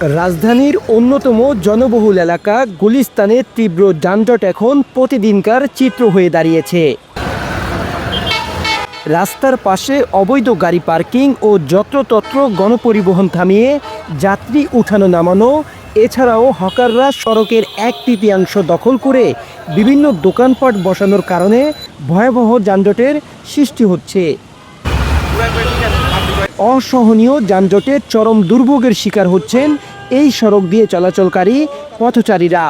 রাজধানীর অন্যতম জনবহুল এলাকা গুলিস্তানে তীব্র যানজট এখন প্রতিদিনকার চিত্র হয়ে দাঁড়িয়েছে। রাস্তার পাশে অবৈধ গাড়ি পার্কিং ও যত্রতত্র গণপরিবহন থামিয়ে যাত্রী উঠানো নামানো, এছাড়াও হকাররা সড়কের এক তৃতীয়াংশ দখল করে বিভিন্ন দোকানপাট বসানোর কারণে ভয়াবহ যানজটের সৃষ্টি হচ্ছে। অসহনীয় যানজটের চরম দুর্ভোগের শিকার হচ্ছেন এই সড়ক দিয়ে চলাচলকারী পথচারীরা।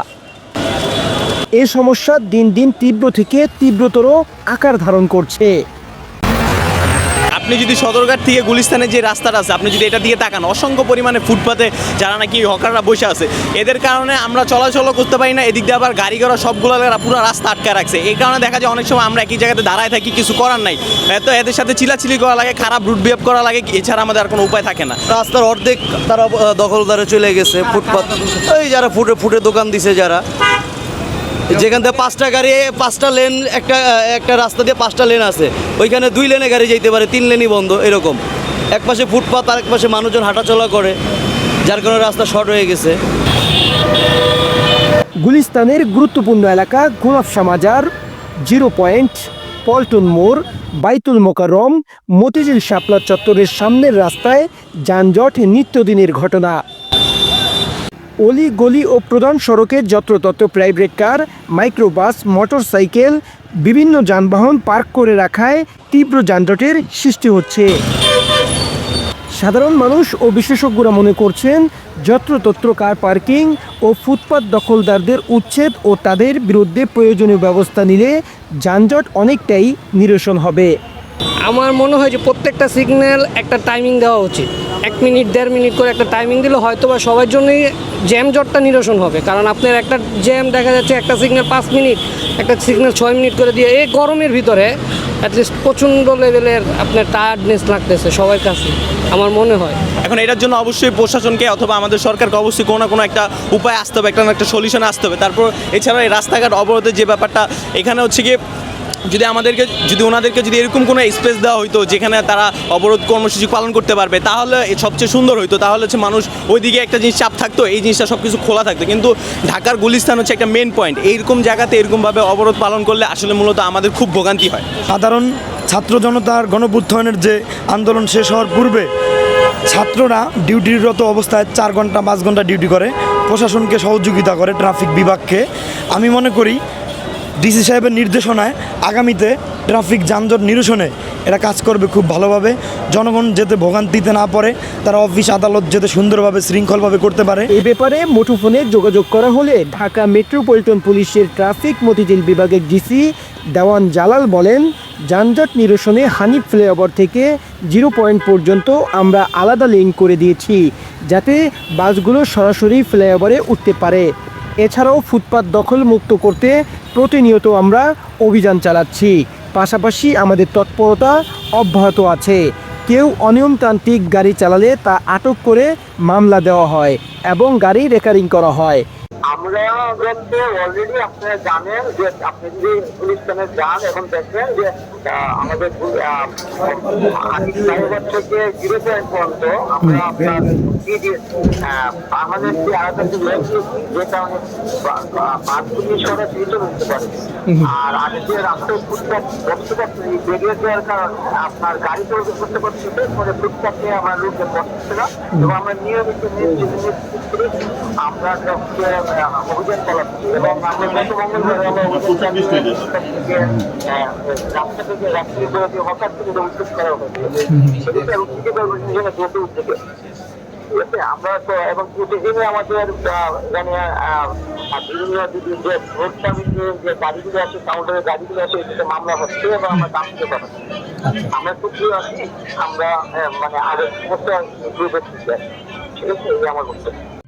এ সমস্যা দিন দিন তীব্র থেকে তীব্রতর আকার ধারণ করছে। আপনি যদি সদরঘাট থেকে গুলিস্তানের যে রাস্তাটা আছে, আপনি যদি এটা দিকে তাকান, অসংখ্য পরিমাণে ফুটপাতে যারা নাকি হকাররা বসে আছে, এদের কারণে আমরা চলাচলও করতে পারি না, এদিক দিয়ে আবার গাড়ি ঘোড়া সবগুলো পুরো রাস্তা আটকে রাখছে। এই কারণে দেখা যায় অনেক সময় আমরা একই জায়গাতে দাঁড়ায় থাকি, কিছু করার নাই। এত এদের সাথে চিলাচিলি করা লাগে, খারাপ রুট বিহেভ করা লাগে, এছাড়া আমাদের আর কোনো উপায় থাকে না। রাস্তার অর্ধেক তারা দখলদারে চলে গেছে, ফুটপাত। ওই যারা ফুটে ফুটে দোকান দিছে যারা যেখান থেকে পাঁচটা গাড়ি, পাঁচটা লেন একটা একটা রাস্তা দিয়ে পাঁচটা লেন আছে। ওইখানে দুই লেনে গাড়ি যেতে পারে, তিন লেনই বন্ধ, এরকম। এক পাশে ফুটপাত আর এক পাশে মানুষজন হাঁটাচলা করে, যার কারণে রাস্তা শর্ট হয়ে গেছে। গুলিস্তানের গুরুত্বপূর্ণ এলাকা গোলাপশা মাজার জিরো পয়েন্ট, পল্টন মোড়, বাইতুল মোকাররম, মতিঝিল শাপলা চত্বরের সামনের রাস্তায় যানজট নিত্যদিনের ঘটনা। অলি গলি ও প্রধান সড়কে যত্রতত্র প্রাইভেট কার, মাইক্রোবাস, মোটরসাইকেল, বিভিন্ন যানবাহন পার্ক করে রাখায় তীব্র যানজটের সৃষ্টি হচ্ছে। সাধারণ মানুষ ও বিশেষজ্ঞরা মনে করছেন, যত্রতত্র কার পার্কিং ও ফুটপাত দখলদারদের উচ্ছেদ ও তাদের বিরুদ্ধে প্রয়োজনীয় ব্যবস্থা নিলে যানজট অনেকটাই নিরসন হবে। আমার মনে হয় যে প্রত্যেকটা সিগন্যাল একটা টাইমিং দেওয়া উচিত। এক মিনিট, দেড় মিনিট করে একটা টাইমিং দিলে হয়তো বা সবার জন্যই জ্যাম জটটা নিরসন হবে। কারণ আপনার একটা জ্যাম দেখা যাচ্ছে, একটা সিগন্যাল পাঁচ মিনিট, একটা সিগন্যাল ছয় মিনিট করে দিয়ে এই গরমের ভিতরে অ্যাটলিস্ট প্রচণ্ড লেভেলের আপনার টায়ার্ডনেস লাগতেছে সবার কাছে, আমার মনে হয়। এখন এটার জন্য অবশ্যই প্রশাসনকে অথবা আমাদের সরকারকে অবশ্যই কোনো না কোনো একটা উপায় আসতে হবে, একটা না একটা সলিউশন আসতে হবে। তারপর এছাড়া এই রাস্তাঘাট অবরোধের যে ব্যাপারটা, এখানে হচ্ছে গিয়ে যদি আমাদেরকে যদি ওনাদেরকে যদি এরকম কোনো স্পেস দেওয়া হতো যেখানে তারা অবরোধ কর্মসূচি পালন করতে পারবে, তাহলে সবচেয়ে সুন্দর হতো তাহলে হচ্ছে মানুষ ওইদিকে একটা জিনিস চাপ থাকতো, এই জিনিসটা সব কিছু খোলা থাকতো। কিন্তু ঢাকার গুলিস্তান হচ্ছে একটা মেন পয়েন্ট এইরকম জায়গাতে এরকমভাবে অবরোধ পালন করলে আসলে মূলত আমাদের খুব ভোগান্তি হয়। সাধারণ ছাত্র জনতার গণপুত্থানের যে আন্দোলন শেষ হওয়ার পূর্বে ছাত্ররা ডিউটিরত অবস্থায় চার ঘণ্টা, পাঁচ ঘণ্টা ডিউটি করে। প্রশাসনকে সহযোগিতা করে, ট্রাফিক বিভাগকে। আমি মনে করি ডিসি সাহেবের নির্দেশনায় আগামীতে ট্রাফিক যানজট নিরসনে এরা কাজ করবে খুব ভালোভাবে। জনগণ যাতে ভোগান্তিতে না পড়ে, তারা অফিস আদালত যাতে সুন্দরভাবে, শৃঙ্খলভাবে করতে পারে। এ ব্যাপারে মুঠোফোনে যোগাযোগ করা হলে ঢাকা মেট্রোপলিটন পুলিশের ট্রাফিক মতিঝিল বিভাগের ডিসি দেওয়ান জালাল বলেন, যানজট নিরসনে হানিফ ফ্লাইওভার থেকে জিরো পয়েন্ট পর্যন্ত আমরা আলাদা লিঙ্ক করে দিয়েছি, যাতে বাসগুলো সরাসরি ফ্লাইওভারে উঠতে পারে। এছাড়াও ফুটপাত দখল মুক্ত করতে প্রতিনিয়ত আমরা অভিযান চালাচ্ছি। পাশাপাশি আমাদের তৎপরতা অব্যাহত আছে। কেউ অনিয়মতান্ত্রিক গাড়ি চালালে তা আটক করে মামলা দেওয়া হয় এবং গাড়ি রেকারিং করা হয়। আমরা অলরেডি আপনারা জানেন যে আপনি যদি গুলিস্তানে যান, এখন দেখবেন যে আমাদের ফ্লাইওভার থেকে জিরো পয়েন্ট পর্যন্ত আমরা আপনার আমাদের যে আলাদা যে লেন যে কারণে বা- বা- বাসগুলি সরাসরি চলে যেতে পারে। আর আগে যে রাস্তায় ফুটপাথ বসতে পারছে বেরিয়ে দেওয়ার কারণে আপনার গাড়ি চলাচল করতে পারছে পরে ফুটপাথে আমার লোকজন বসছে না। এবং আমরা নিয়মিত আমরা অভিযান চালাচ্ছি এবং আমরা গত মঙ্গলবার আমরা চালিয়ে থেকে, আহ, রাস্তা থেকে রাত্রি করে যে হকার থেকে উদ্যোগ করা হয়েছে সেটা অর্গানাইজেশনে যেহেতু উদ্যোগে। ঠিক আছে? আমরা তো এবং প্রতিদিনই আমাদের মানে বিভিন্ন যে ভোট যে গাড়িগুলো আছে কাউন্টারে গাড়িগুলো আছে এটাতে মামলা হচ্ছে এবং আমরা দাম দিতে পারছি আমরা খুবই আছি আমরা মানে আগের সমস্যা ঠিক আছে? এই আমার বক্তব্য।